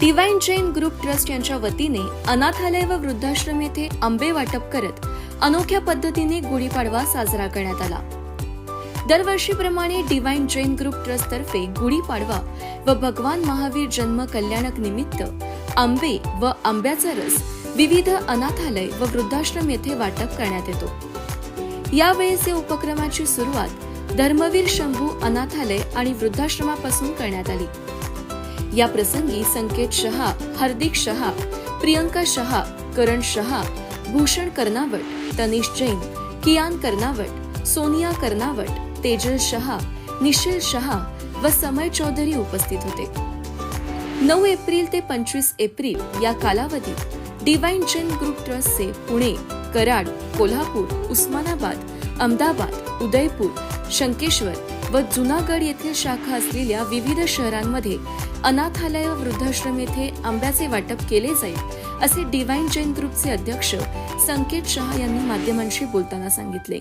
Divine Jain group trust यांच्या वतीने अनाथालय व वृद्धाश्रम येथे आंबे वाटप करत अनोख्या पद्धतीने गुढीपाडवा साजरा करण्यात आला. दरवर्षीप्रमाणे डिवाइन जैन ग्रुप ट्रस्ट तर्फे गुढीपाडवा व भगवान महावीर जन्म कल्याणक निमित्त आंबे व आंब्याचा रस विविध अनाथालय व वृद्धाश्रम येथे वाटप करण्यात येतो. यावेळेस या उपक्रमाची सुरुवात धर्मवीर शंभू अनाथालय आणि वृद्धाश्रमापासून करण्यात आली. या प्रसंगी संकेत शहा हार्दिक शहा प्रियंका शहा करण शहा भूषण कर्नावट तनिष जैन कियान कर्नावट सोनिया कर्नावट तेजल शहा निशिल शहा व समय चौधरी उपस्थित होते. नऊ एप्रिल ते पंचवीस एप्रिल या कालावधीत डिवाइन जैन ग्रुप ट्रस्टचे पुणे कराड कोल्हापूर उस्मानाबाद अहमदाबाद उदयपूर शंकेश्वर व जुनागड येथील शाखा असलेल्या विविध शहरांमध्ये अनाथालय वृद्धाश्रम येथे आंब्याचे वाटप केले जाईल असे डिव्हाइन जैन ग्रुपचे अध्यक्ष संकेत शहा यांनी माध्यमांशी बोलताना सांगितले.